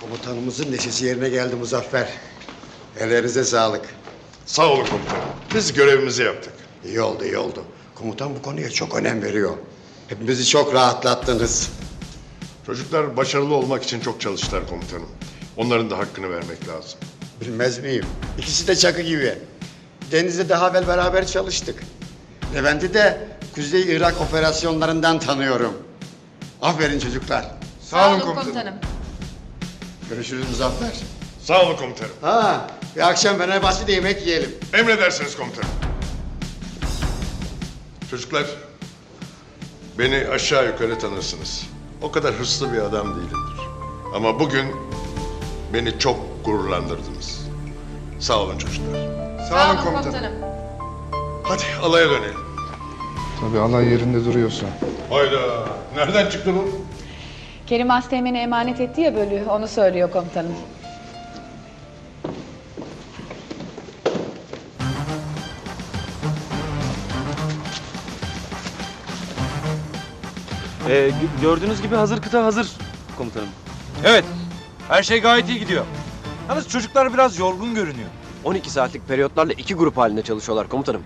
Komutanımızın neşesi yerine geldi Muzaffer. Ellerinize sağlık. Sağ olun komutanım. Biz görevimizi yaptık. İyi oldu, iyi oldu. Komutan bu konuya çok önem veriyor. Hepimizi çok rahatlattınız. Çocuklar başarılı olmak için çok çalıştılar komutanım. Onların da hakkını vermek lazım. Bilmez miyim? İkisi de çakı gibi. Deniz'de daha evvel beraber çalıştık. Levent'i de Kuzey Irak operasyonlarından tanıyorum. Aferin çocuklar. Sağ olun komutanım. Görüşürüz Muzaffer. Sağ olun komutanım. Ha, bir akşam Fenerbahçe'de yemek yiyelim. Emredersiniz komutanım. Çocuklar, beni aşağı yukarı tanırsınız. O kadar hırslı bir adam değilimdir. Ama bugün beni çok gururlandırdınız. Sağ olun çocuklar. Sağ olun komutanım. Hadi alaya dönelim. Tabii alay yerinde duruyorsa. Hayda, nereden çıktı bu? Kerim Asteğmen'e emanet etti ya bölüğü, onu söylüyor komutanım. Ee, gö- gördüğünüz gibi hazır kıta hazır komutanım. Evet. Her şey gayet iyi gidiyor. Yalnız çocuklar biraz yorgun görünüyor. 12 saatlik periyotlarla iki grup halinde çalışıyorlar komutanım.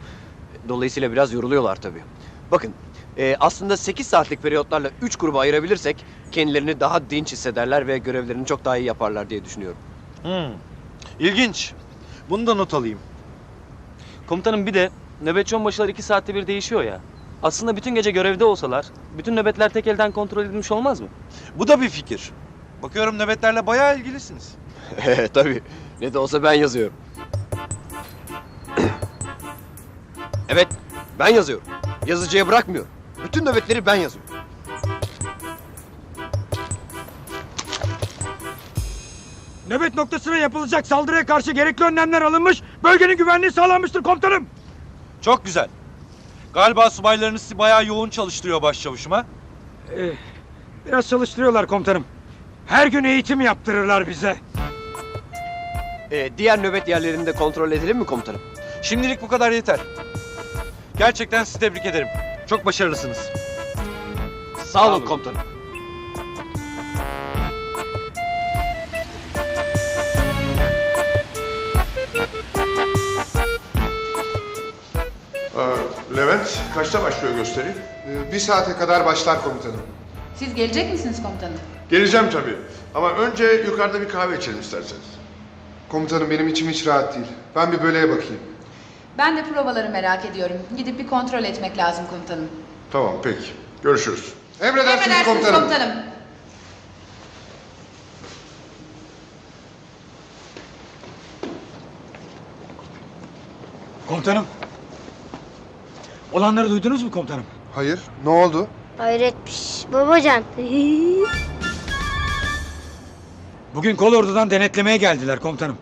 Dolayısıyla biraz yoruluyorlar tabii. Bakın e, aslında 8 saatlik periyotlarla 3 gruba ayırabilirsek kendilerini daha dinç hissederler ve görevlerini çok daha iyi yaparlar diye düşünüyorum. Hmm. İlginç. Bunu da not alayım. Komutanım bir de nöbetçi onbaşılar iki saatte bir değişiyor ya. Aslında bütün gece görevde olsalar, bütün nöbetler tek elden kontrol edilmiş olmaz mı? Bu da bir fikir. Bakıyorum nöbetlerle bayağı ilgilisiniz. tabii. Ne de olsa ben yazıyorum. evet, ben yazıyorum. Yazıcıya bırakmıyorum. Bütün nöbetleri ben yazıyorum. Nöbet noktasına yapılacak saldırıya karşı gerekli önlemler alınmış, bölgenin güvenliği sağlanmıştır komutanım. Çok güzel. Galiba subaylarınız sizi bayağı yoğun çalıştırıyor başçavuşuma. Ee, biraz çalıştırıyorlar komutanım. Her gün eğitim yaptırırlar bize. Ee, diğer nöbet yerlerini de kontrol edelim mi komutanım? Şimdilik bu kadar yeter. Gerçekten sizi tebrik ederim. Çok başarılısınız. Sağ olun komutanım. Ee, Levent, kaçta başlıyor gösteri? Ee, bir saate kadar başlar komutanım. Siz gelecek misiniz komutanım? Geleceğim tabii. Ama önce yukarıda bir kahve içelim isterseniz. Komutanım benim içim hiç rahat değil. Ben bir böleğe bakayım. Ben de provaları merak ediyorum. Gidip bir kontrol etmek lazım komutanım. Tamam, peki. Görüşürüz. Emredersiniz, Emredersiniz komutanım. komutanım. Komutanım. Olanları duydunuz mu komutanım? Hayır, ne oldu? Hayretmiş. Babacan. Bugün kolordudan denetlemeye geldiler komutanım.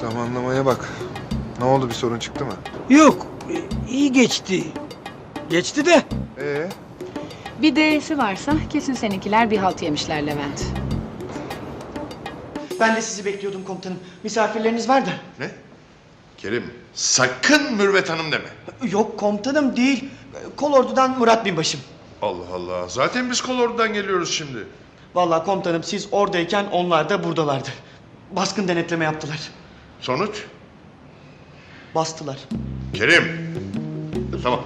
Zamanlamaya bak. Ne oldu bir sorun çıktı mı? Yok, iyi geçti. Geçti de. Ee, Bir D'si varsa kesin seninkiler bir halt yemişler Levent. Ben de sizi bekliyordum komutanım. Misafirleriniz var da. Ne? Kerim, sakın Mürvet Hanım deme. Yok komutanım değil. Kolordudan Murat Binbaşım. Allah Allah, zaten biz kolordudan geliyoruz şimdi. Vallahi komutanım siz oradayken onlar da buradalardı. Baskın denetleme yaptılar. Sonuç? Bastılar. Kerim. Tamam,